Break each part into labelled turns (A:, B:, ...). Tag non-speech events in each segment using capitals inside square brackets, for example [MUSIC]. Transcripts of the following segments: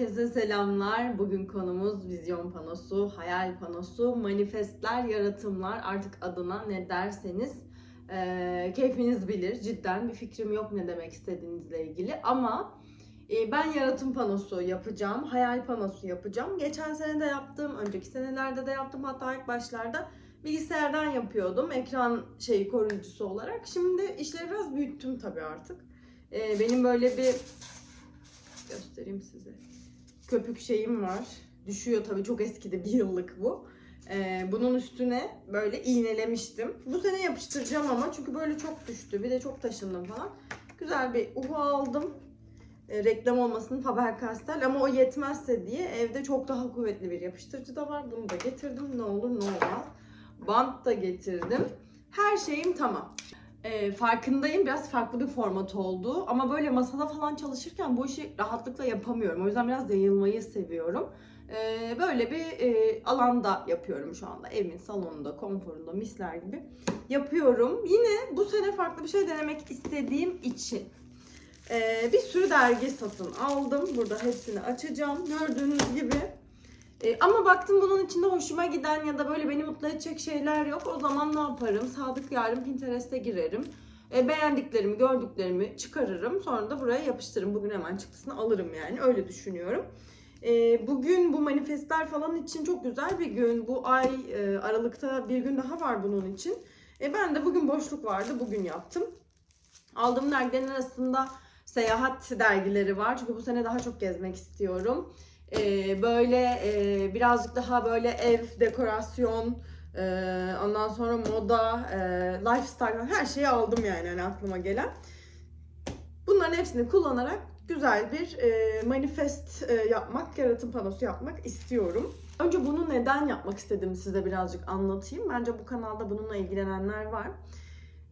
A: Herkese selamlar. Bugün konumuz vizyon panosu, hayal panosu, manifestler, yaratımlar. Artık adına ne derseniz eee, keyfiniz bilir. Cidden bir fikrim yok ne demek istediğinizle ilgili. Ama e, ben yaratım panosu yapacağım, hayal panosu yapacağım. Geçen sene de yaptım, önceki senelerde de yaptım. Hatta ilk başlarda bilgisayardan yapıyordum ekran şeyi koruyucusu olarak. Şimdi işleri biraz büyüttüm tabii artık. Eee, benim böyle bir göstereyim size köpük şeyim var. Düşüyor tabii çok eskidi bir yıllık bu. Ee, bunun üstüne böyle iğnelemiştim. Bu sene yapıştıracağım ama çünkü böyle çok düştü. Bir de çok taşındım falan. Güzel bir uhu aldım. Ee, reklam olmasın Faber Castell ama o yetmezse diye evde çok daha kuvvetli bir yapıştırıcı da var. Bunu da getirdim. Ne olur ne olmaz. Bant da getirdim. Her şeyim tamam. Ee, farkındayım biraz farklı bir format oldu ama böyle masada falan çalışırken bu işi rahatlıkla yapamıyorum. O yüzden biraz yayılmayı seviyorum. Ee, böyle bir e, alanda yapıyorum şu anda. Evimin salonunda, konforunda, misler gibi yapıyorum. Yine bu sene farklı bir şey denemek istediğim için ee, bir sürü dergi satın aldım. Burada hepsini açacağım. Gördüğünüz gibi. Ee, ama baktım bunun içinde hoşuma giden ya da böyle beni mutlu edecek şeyler yok. O zaman ne yaparım? Sadık yarın Pinterest'e girerim. Ee, beğendiklerimi, gördüklerimi çıkarırım. Sonra da buraya yapıştırırım. Bugün hemen çıktısını alırım yani. Öyle düşünüyorum. Ee, bugün bu manifestler falan için çok güzel bir gün. Bu ay e, Aralık'ta bir gün daha var bunun için. E, ben de bugün boşluk vardı. Bugün yaptım. Aldığım dergilerin arasında seyahat dergileri var. Çünkü bu sene daha çok gezmek istiyorum. Ee, böyle e, birazcık daha böyle ev, dekorasyon, e, ondan sonra moda, e, lifestyle her şeyi aldım yani hani aklıma gelen. Bunların hepsini kullanarak güzel bir e, manifest e, yapmak, yaratım panosu yapmak istiyorum. Önce bunu neden yapmak istediğimi size birazcık anlatayım. Bence bu kanalda bununla ilgilenenler var.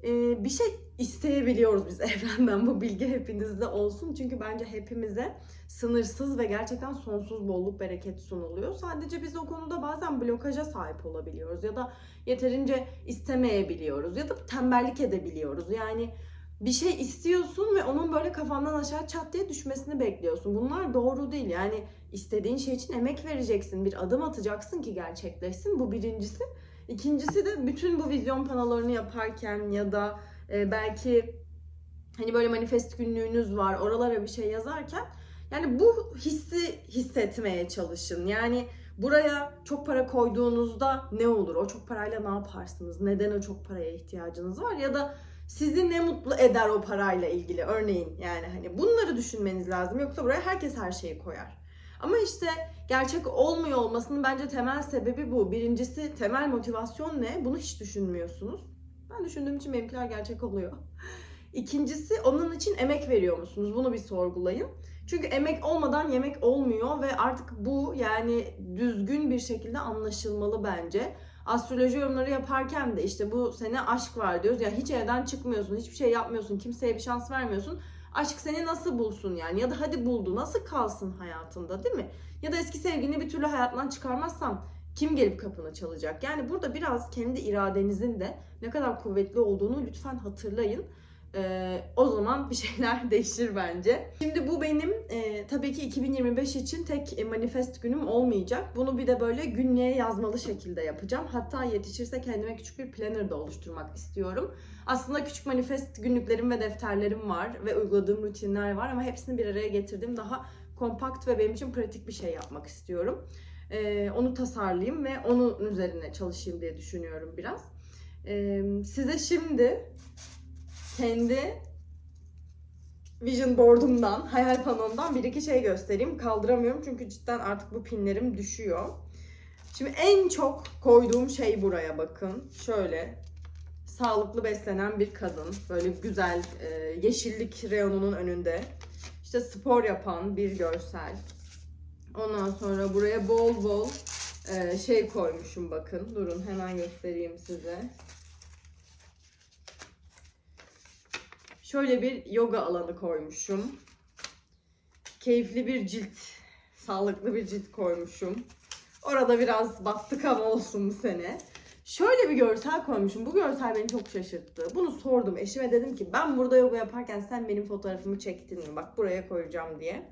A: E, bir şey isteyebiliyoruz biz [LAUGHS] evrenden. Bu bilgi hepinizde olsun. Çünkü bence hepimize sınırsız ve gerçekten sonsuz bolluk bereket sunuluyor. Sadece biz o konuda bazen blokaja sahip olabiliyoruz ya da yeterince istemeyebiliyoruz ya da tembellik edebiliyoruz. Yani bir şey istiyorsun ve onun böyle kafandan aşağı çat diye düşmesini bekliyorsun. Bunlar doğru değil. Yani istediğin şey için emek vereceksin, bir adım atacaksın ki gerçekleşsin. Bu birincisi. İkincisi de bütün bu vizyon panolarını yaparken ya da e, belki hani böyle manifest günlüğünüz var, oralara bir şey yazarken yani bu hissi hissetmeye çalışın. Yani buraya çok para koyduğunuzda ne olur? O çok parayla ne yaparsınız? Neden o çok paraya ihtiyacınız var? Ya da sizi ne mutlu eder o parayla ilgili örneğin yani hani bunları düşünmeniz lazım. Yoksa buraya herkes her şeyi koyar. Ama işte gerçek olmuyor olmasının bence temel sebebi bu. Birincisi temel motivasyon ne? Bunu hiç düşünmüyorsunuz. Ben düşündüğüm için benimkiler gerçek oluyor. İkincisi onun için emek veriyor musunuz? Bunu bir sorgulayın. Çünkü emek olmadan yemek olmuyor ve artık bu yani düzgün bir şekilde anlaşılmalı bence. Astroloji yorumları yaparken de işte bu sene aşk var diyoruz. Ya hiç evden çıkmıyorsun, hiçbir şey yapmıyorsun, kimseye bir şans vermiyorsun. Aşk seni nasıl bulsun yani? Ya da hadi buldu, nasıl kalsın hayatında değil mi? Ya da eski sevgilini bir türlü hayatından çıkarmazsam kim gelip kapını çalacak? Yani burada biraz kendi iradenizin de ne kadar kuvvetli olduğunu lütfen hatırlayın. Ee, o zaman bir şeyler [LAUGHS] değişir bence. Şimdi bu benim e, tabii ki 2025 için tek e, manifest günüm olmayacak. Bunu bir de böyle günlüğe yazmalı şekilde yapacağım. Hatta yetişirse kendime küçük bir planner da oluşturmak istiyorum. Aslında küçük manifest günlüklerim ve defterlerim var ve uyguladığım rutinler var ama hepsini bir araya getirdim. Daha kompakt ve benim için pratik bir şey yapmak istiyorum. Ee, onu tasarlayayım ve onun üzerine çalışayım diye düşünüyorum biraz. Ee, size şimdi kendi vision board'umdan, hayal panomdan bir iki şey göstereyim. Kaldıramıyorum çünkü cidden artık bu pinlerim düşüyor. Şimdi en çok koyduğum şey buraya bakın. Şöyle sağlıklı beslenen bir kadın. Böyle güzel e, yeşillik reyonunun önünde. İşte spor yapan bir görsel. Ondan sonra buraya bol bol e, şey koymuşum bakın. Durun hemen göstereyim size. Şöyle bir yoga alanı koymuşum. Keyifli bir cilt, sağlıklı bir cilt koymuşum. Orada biraz battık ama olsun bu sene. Şöyle bir görsel koymuşum. Bu görsel beni çok şaşırttı. Bunu sordum eşime dedim ki ben burada yoga yaparken sen benim fotoğrafımı çektin mi? Bak buraya koyacağım diye.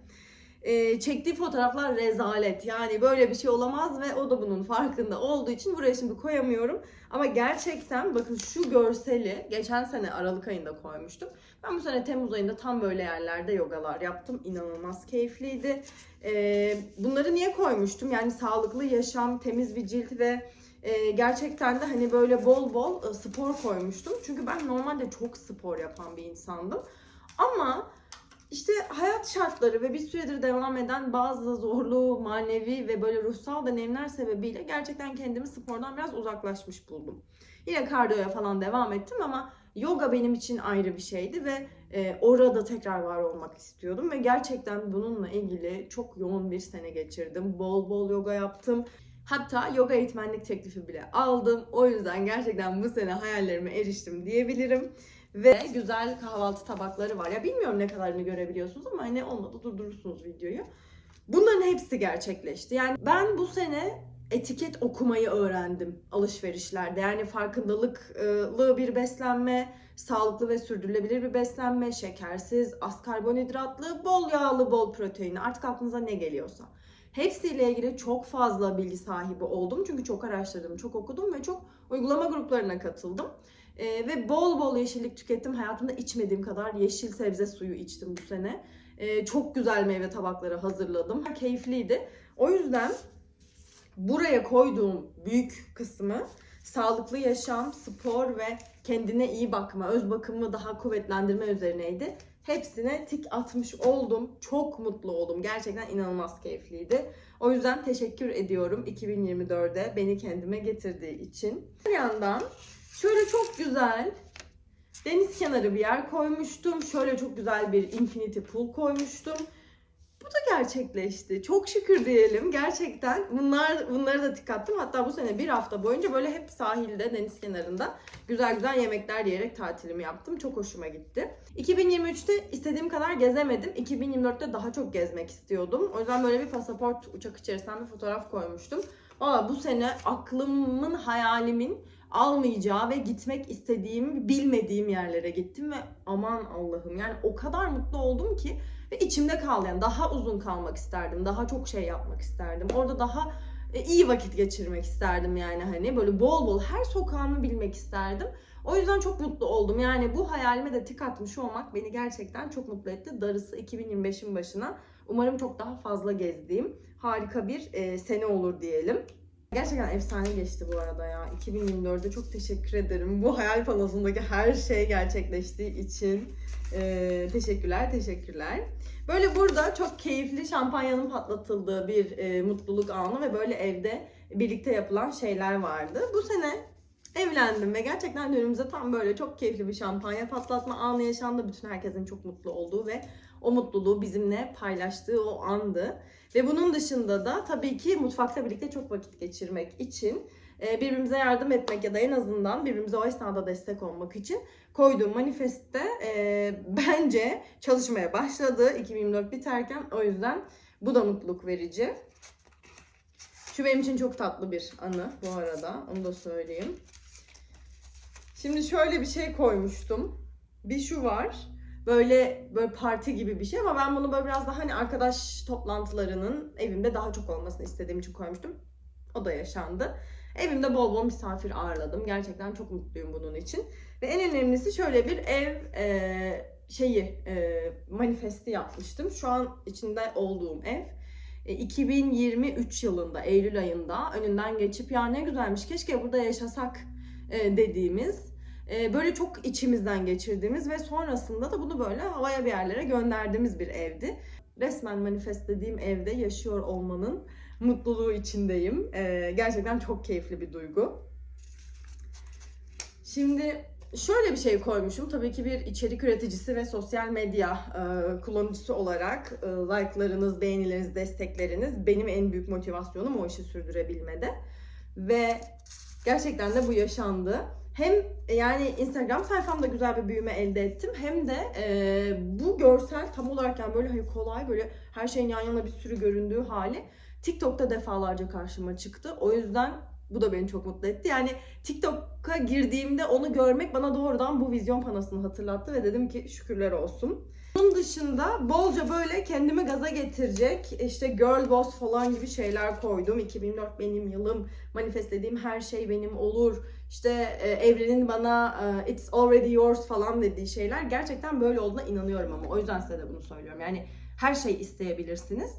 A: E, çektiği fotoğraflar rezalet. Yani böyle bir şey olamaz ve o da bunun farkında olduğu için buraya şimdi koyamıyorum. Ama gerçekten bakın şu görseli geçen sene Aralık ayında koymuştum. Ben bu sene Temmuz ayında tam böyle yerlerde yogalar yaptım. İnanılmaz keyifliydi. E, bunları niye koymuştum? Yani sağlıklı yaşam, temiz bir cilt ve e, gerçekten de hani böyle bol bol e, spor koymuştum. Çünkü ben normalde çok spor yapan bir insandım. Ama işte hayat şartları ve bir süredir devam eden bazı zorlu, manevi ve böyle ruhsal deneyimler sebebiyle gerçekten kendimi spordan biraz uzaklaşmış buldum. Yine kardiyoya falan devam ettim ama yoga benim için ayrı bir şeydi ve e, orada tekrar var olmak istiyordum ve gerçekten bununla ilgili çok yoğun bir sene geçirdim. Bol bol yoga yaptım. Hatta yoga eğitmenlik teklifi bile aldım. O yüzden gerçekten bu sene hayallerime eriştim diyebilirim. Ve güzel kahvaltı tabakları var. Ya bilmiyorum ne kadarını görebiliyorsunuz ama hani olmadı durdurursunuz videoyu. Bunların hepsi gerçekleşti. Yani ben bu sene etiket okumayı öğrendim alışverişlerde. Yani farkındalıklı bir beslenme, sağlıklı ve sürdürülebilir bir beslenme, şekersiz, az karbonhidratlı, bol yağlı, bol proteinli artık aklınıza ne geliyorsa. Hepsiyle ilgili çok fazla bilgi sahibi oldum. Çünkü çok araştırdım, çok okudum ve çok uygulama gruplarına katıldım. Ee, ve bol bol yeşillik tükettim. Hayatımda içmediğim kadar yeşil sebze suyu içtim bu sene. Ee, çok güzel meyve tabakları hazırladım. Keyifliydi. O yüzden buraya koyduğum büyük kısmı sağlıklı yaşam, spor ve kendine iyi bakma, öz bakımı daha kuvvetlendirme üzerineydi. Hepsine tik atmış oldum. Çok mutlu oldum. Gerçekten inanılmaz keyifliydi. O yüzden teşekkür ediyorum 2024'de beni kendime getirdiği için. Bir yandan şöyle çok güzel deniz kenarı bir yer koymuştum. Şöyle çok güzel bir infinity pool koymuştum. Bu da gerçekleşti. Çok şükür diyelim. Gerçekten bunlar bunları da tik attım. Hatta bu sene bir hafta boyunca böyle hep sahilde, deniz kenarında güzel güzel yemekler yiyerek tatilimi yaptım. Çok hoşuma gitti. 2023'te istediğim kadar gezemedim. 2024'te daha çok gezmek istiyordum. O yüzden böyle bir pasaport uçak içerisinden bir fotoğraf koymuştum. Valla bu sene aklımın, hayalimin almayacağı ve gitmek istediğim, bilmediğim yerlere gittim ve aman Allah'ım yani o kadar mutlu oldum ki ve içimde kaldı yani daha uzun kalmak isterdim, daha çok şey yapmak isterdim. Orada daha e, iyi vakit geçirmek isterdim yani hani böyle bol bol her sokağımı bilmek isterdim. O yüzden çok mutlu oldum. Yani bu hayalime de tik atmış olmak beni gerçekten çok mutlu etti. Darısı 2025'in başına. Umarım çok daha fazla gezdiğim harika bir e, sene olur diyelim. Gerçekten efsane geçti bu arada ya. 2024'de çok teşekkür ederim. Bu hayal panosundaki her şey gerçekleştiği için. Ee, teşekkürler, teşekkürler. Böyle burada çok keyifli şampanyanın patlatıldığı bir e, mutluluk anı ve böyle evde birlikte yapılan şeyler vardı. Bu sene evlendim ve gerçekten önümüze tam böyle çok keyifli bir şampanya patlatma anı yaşandı. Bütün herkesin çok mutlu olduğu ve o mutluluğu bizimle paylaştığı o andı. Ve bunun dışında da tabii ki mutfakta birlikte çok vakit geçirmek için e, birbirimize yardım etmek ya da en azından birbirimize o esnada destek olmak için koyduğum manifestte e, [LAUGHS] bence çalışmaya başladı 2024 biterken. O yüzden bu da mutluluk verici. Şu benim için çok tatlı bir anı bu arada. Onu da söyleyeyim. Şimdi şöyle bir şey koymuştum. Bir şu var. Böyle böyle parti gibi bir şey ama ben bunu böyle biraz daha hani arkadaş toplantılarının evimde daha çok olmasını istediğim için koymuştum. O da yaşandı. Evimde bol bol misafir ağırladım. Gerçekten çok mutluyum bunun için. Ve en önemlisi şöyle bir ev e, şeyi e, manifesti yapmıştım. Şu an içinde olduğum ev. E, 2023 yılında Eylül ayında önünden geçip ya ne güzelmiş keşke burada yaşasak e, dediğimiz e, böyle çok içimizden geçirdiğimiz ve sonrasında da bunu böyle havaya bir yerlere gönderdiğimiz bir evdi. Resmen manifestlediğim evde yaşıyor olmanın mutluluğu içindeyim. E, gerçekten çok keyifli bir duygu. Şimdi şöyle bir şey koymuşum. Tabii ki bir içerik üreticisi ve sosyal medya e, kullanıcısı olarak e, like'larınız, beğenileriniz, destekleriniz benim en büyük motivasyonum o işi sürdürebilmede. Ve gerçekten de bu yaşandı. Hem yani Instagram sayfamda güzel bir büyüme elde ettim hem de e, bu görsel tam olarak yani böyle hani kolay böyle her şeyin yan yana bir sürü göründüğü hali TikTok'ta defalarca karşıma çıktı. O yüzden bu da beni çok mutlu etti. Yani TikTok'a girdiğimde onu görmek bana doğrudan bu vizyon panosunu hatırlattı ve dedim ki şükürler olsun. Bunun dışında bolca böyle kendimi gaza getirecek işte girl boss falan gibi şeyler koydum. 2004 benim yılım. Manifestlediğim her şey benim olur. İşte e, evrenin bana e, it's already yours falan dediği şeyler gerçekten böyle olduğuna inanıyorum ama o yüzden size de bunu söylüyorum. Yani her şey isteyebilirsiniz.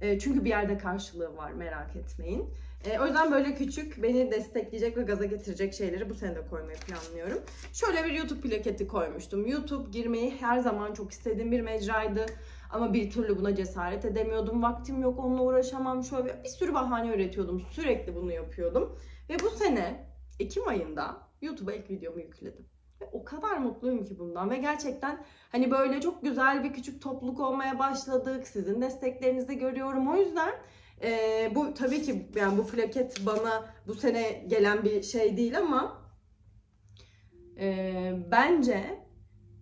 A: E, çünkü bir yerde karşılığı var merak etmeyin. E, o yüzden böyle küçük beni destekleyecek ve gaza getirecek şeyleri bu sene de koymayı planlıyorum. Şöyle bir YouTube plaketi koymuştum. YouTube girmeyi her zaman çok istediğim bir mecraydı. Ama bir türlü buna cesaret edemiyordum. Vaktim yok onunla uğraşamam. Şöyle bir sürü bahane üretiyordum. Sürekli bunu yapıyordum. Ve bu sene Ekim ayında YouTube'a ilk videomu yükledim. Ve o kadar mutluyum ki bundan ve gerçekten hani böyle çok güzel bir küçük topluluk olmaya başladık. Sizin desteklerinizi görüyorum. O yüzden ee, bu tabii ki yani bu plaket bana bu sene gelen bir şey değil ama e, bence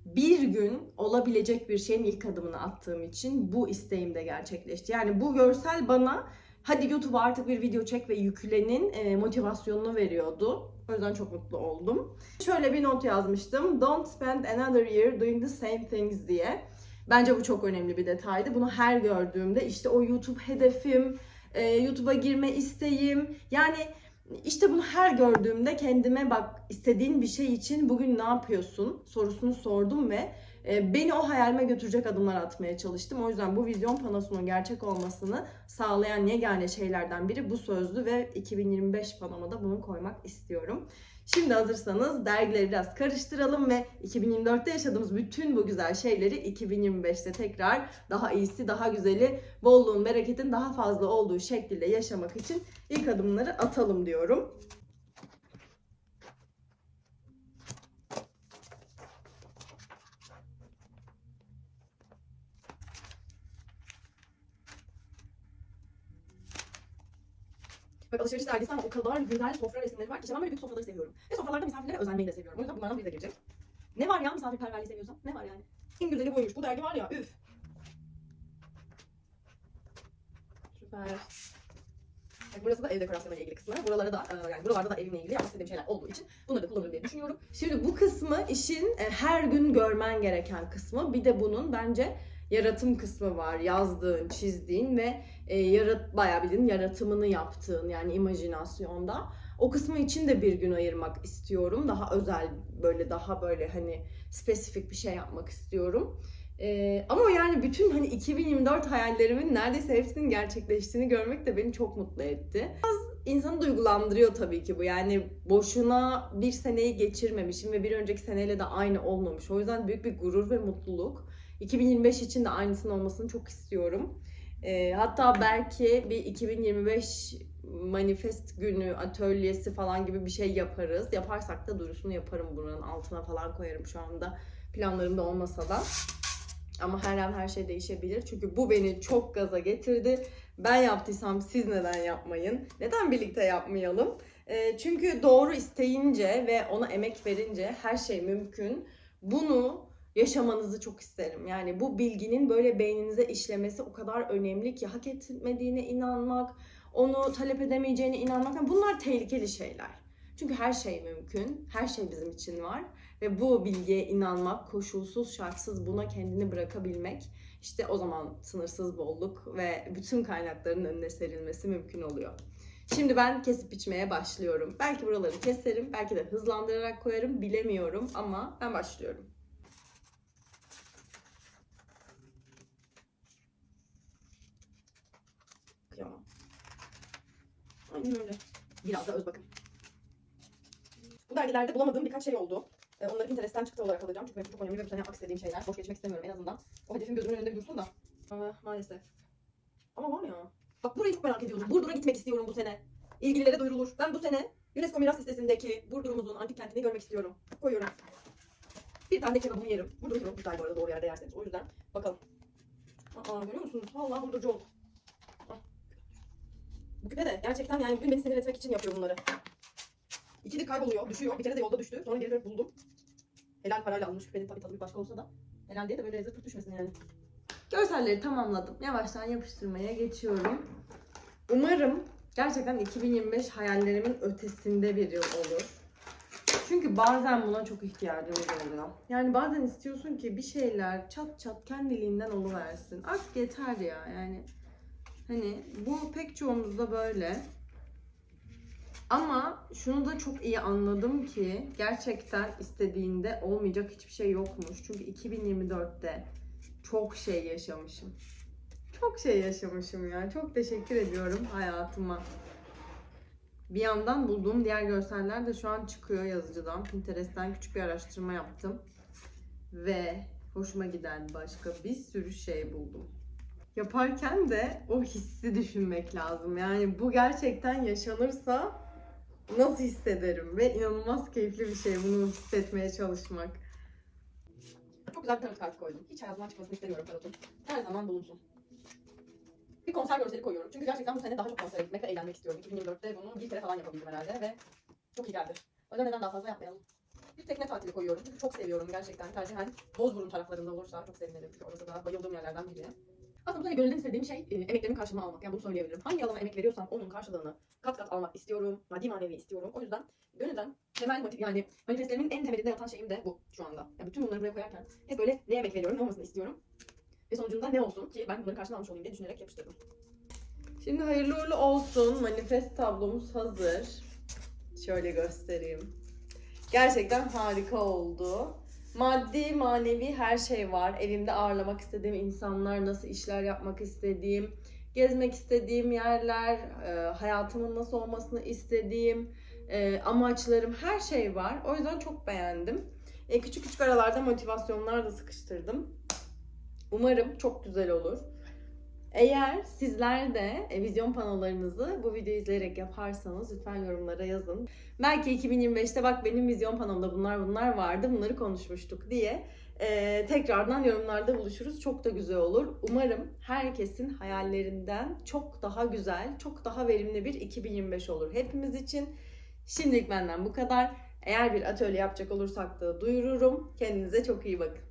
A: bir gün olabilecek bir şeyin ilk adımını attığım için bu isteğim de gerçekleşti. Yani bu görsel bana hadi YouTube'a artık bir video çek ve yüklenin e, motivasyonunu veriyordu. O yüzden çok mutlu oldum. Şöyle bir not yazmıştım. Don't spend another year doing the same things diye. Bence bu çok önemli bir detaydı. Bunu her gördüğümde işte o YouTube hedefim, e, YouTube'a girme isteğim. Yani işte bunu her gördüğümde kendime bak istediğin bir şey için bugün ne yapıyorsun sorusunu sordum ve e, beni o hayalime götürecek adımlar atmaya çalıştım. O yüzden bu vizyon panosunun gerçek olmasını sağlayan yegane şeylerden biri bu sözlü ve 2025 panoma da bunu koymak istiyorum. Şimdi hazırsanız dergileri biraz karıştıralım ve 2024'te yaşadığımız bütün bu güzel şeyleri 2025'te tekrar daha iyisi, daha güzeli, bolluğun, bereketin daha fazla olduğu şekilde yaşamak için ilk adımları atalım diyorum. Bak alışveriş dergisi ama o kadar güzel sofra resimleri var ki işte ben böyle büyük sofraları seviyorum. Ve sofralarda misafirlere özenmeyi seviyorum. O yüzden bunlardan biri de gelecek. Ne var ya misafirperverliği seviyorsan? Ne var yani? En güzeli buymuş. Bu dergi var ya üf. Süper. Bak burası da ev dekorasyonuyla ilgili kısmı. Buralara da e, yani buralarda da evimle ilgili yapmak istediğim şeyler olduğu için bunları da kullanırım diye düşünüyorum. Şimdi bu kısmı işin e, her gün görmen gereken kısmı. Bir de bunun bence yaratım kısmı var. Yazdığın, çizdiğin ve e, yarat bayağı bildiğin yaratımını yaptığın yani imajinasyonda. O kısmı için de bir gün ayırmak istiyorum. Daha özel böyle daha böyle hani spesifik bir şey yapmak istiyorum. Ee, ama yani bütün hani 2024 hayallerimin neredeyse hepsinin gerçekleştiğini görmek de beni çok mutlu etti. Biraz insanı duygulandırıyor tabii ki bu. Yani boşuna bir seneyi geçirmemişim ve bir önceki seneyle de aynı olmamış. O yüzden büyük bir gurur ve mutluluk. 2025 için de aynısının olmasını çok istiyorum. Ee, hatta belki bir 2025 manifest günü, atölyesi falan gibi bir şey yaparız. Yaparsak da duyurusunu yaparım buranın altına falan koyarım şu anda. Planlarımda olmasa da. Ama her an her şey değişebilir. Çünkü bu beni çok gaza getirdi. Ben yaptıysam siz neden yapmayın? Neden birlikte yapmayalım? Ee, çünkü doğru isteyince ve ona emek verince her şey mümkün. Bunu yaşamanızı çok isterim. Yani bu bilginin böyle beyninize işlemesi o kadar önemli ki hak etmediğine inanmak, onu talep edemeyeceğine inanmak. Yani bunlar tehlikeli şeyler. Çünkü her şey mümkün. Her şey bizim için var. Ve bu bilgiye inanmak, koşulsuz, şartsız buna kendini bırakabilmek işte o zaman sınırsız bolluk ve bütün kaynakların önüne serilmesi mümkün oluyor. Şimdi ben kesip biçmeye başlıyorum. Belki buraları keserim, belki de hızlandırarak koyarım bilemiyorum ama ben başlıyorum. Aynen öyle. Biraz da öz bakım. Bu dergilerde bulamadığım birkaç şey oldu. Ee, onları Pinterest'ten çıktı olarak alacağım. Çünkü benim çok önemli ve bu sene yapmak istediğim şeyler. Boş geçmek istemiyorum en azından. O hedefim gözümün önünde bir dursun da. Aa, maalesef. Ama var ya. Bak burayı çok merak ediyorum. Burdur'a gitmek istiyorum bu sene. İlgililere duyurulur. Ben bu sene UNESCO Miras Listesi'ndeki Burdur'umuzun antik kentini görmek istiyorum. Koyuyorum. Bir tane de kebabımı yerim. Burdur kebabı güzel bu arada doğru yerde yerseniz. O yüzden bakalım. Aa görüyor musunuz? Vallahi Burdurcu olduk. Bu küpe de gerçekten yani bugün beni sinir etmek için yapıyor bunları. İkidir kayboluyor, düşüyor. Bir kere de yolda düştü. Sonra geri dönüp buldum. Helal parayla alınmış küpenin tabii tadı bir başka olsa da. Helal diye de böyle pırt düşmesin yani. Görselleri tamamladım. Yavaştan yapıştırmaya geçiyorum. Umarım gerçekten 2025 hayallerimin ötesinde bir yıl olur. Çünkü bazen buna çok ihtiyacımız oluyor. Yani bazen istiyorsun ki bir şeyler çat çat kendiliğinden oluversin. Artık yeter ya yani. Hani bu pek çoğumuzda böyle. Ama şunu da çok iyi anladım ki gerçekten istediğinde olmayacak hiçbir şey yokmuş. Çünkü 2024'te çok şey yaşamışım. Çok şey yaşamışım ya. Çok teşekkür ediyorum hayatıma. Bir yandan bulduğum diğer görseller de şu an çıkıyor yazıcıdan. Pinterest'ten küçük bir araştırma yaptım. Ve hoşuma giden başka bir sürü şey buldum. Yaparken de o hissi düşünmek lazım. Yani bu gerçekten yaşanırsa nasıl hissederim? Ve inanılmaz keyifli bir şey bunu hissetmeye çalışmak.
B: Çok güzel bir tarot kartı koydum. Hiç hayatımdan çıkmasını istemiyorum tarotun. Her zaman bulunsun. Bir konser görseli koyuyorum. Çünkü gerçekten bu sene daha çok konsere gitmek ve eğlenmek istiyorum. 2024'te bunu bir kere falan yapabildim herhalde ve çok iyi geldi. O yüzden neden daha fazla yapmayalım. Bir tekne tatili koyuyorum. Çünkü çok seviyorum gerçekten. Tercihen Bozburun taraflarında olursa çok sevinirim. Çünkü orası da bayıldığım yerlerden biri. Aslında bu sene gönülden istediğim şey e, emeklerimin karşılığını almak. Yani bunu söyleyebilirim. Hangi alana emek veriyorsam onun karşılığını kat kat almak istiyorum. Maddi manevi istiyorum. O yüzden gönülden temel motiv yani manifestlerimin en temelinde yatan şeyim de bu şu anda. Yani bütün bunları buraya koyarken hep böyle ne emek veriyorum, ne olmasını istiyorum. Ve sonucunda ne olsun ki ben bunların karşılığını almış olayım diye düşünerek yapıştırdım.
A: Şimdi hayırlı uğurlu olsun. Manifest tablomuz hazır. Şöyle göstereyim. Gerçekten harika oldu. Maddi, manevi her şey var. Evimde ağırlamak istediğim insanlar, nasıl işler yapmak istediğim, gezmek istediğim yerler, e, hayatımın nasıl olmasını istediğim, e, amaçlarım her şey var. O yüzden çok beğendim. E, küçük küçük aralarda motivasyonlar da sıkıştırdım. Umarım çok güzel olur. Eğer sizler de e, vizyon panolarınızı bu videoyu izleyerek yaparsanız lütfen yorumlara yazın. Belki 2025'te bak benim vizyon panomda bunlar bunlar vardı bunları konuşmuştuk diye e, tekrardan yorumlarda buluşuruz. Çok da güzel olur. Umarım herkesin hayallerinden çok daha güzel, çok daha verimli bir 2025 olur hepimiz için. Şimdilik benden bu kadar. Eğer bir atölye yapacak olursak da duyururum. Kendinize çok iyi bakın.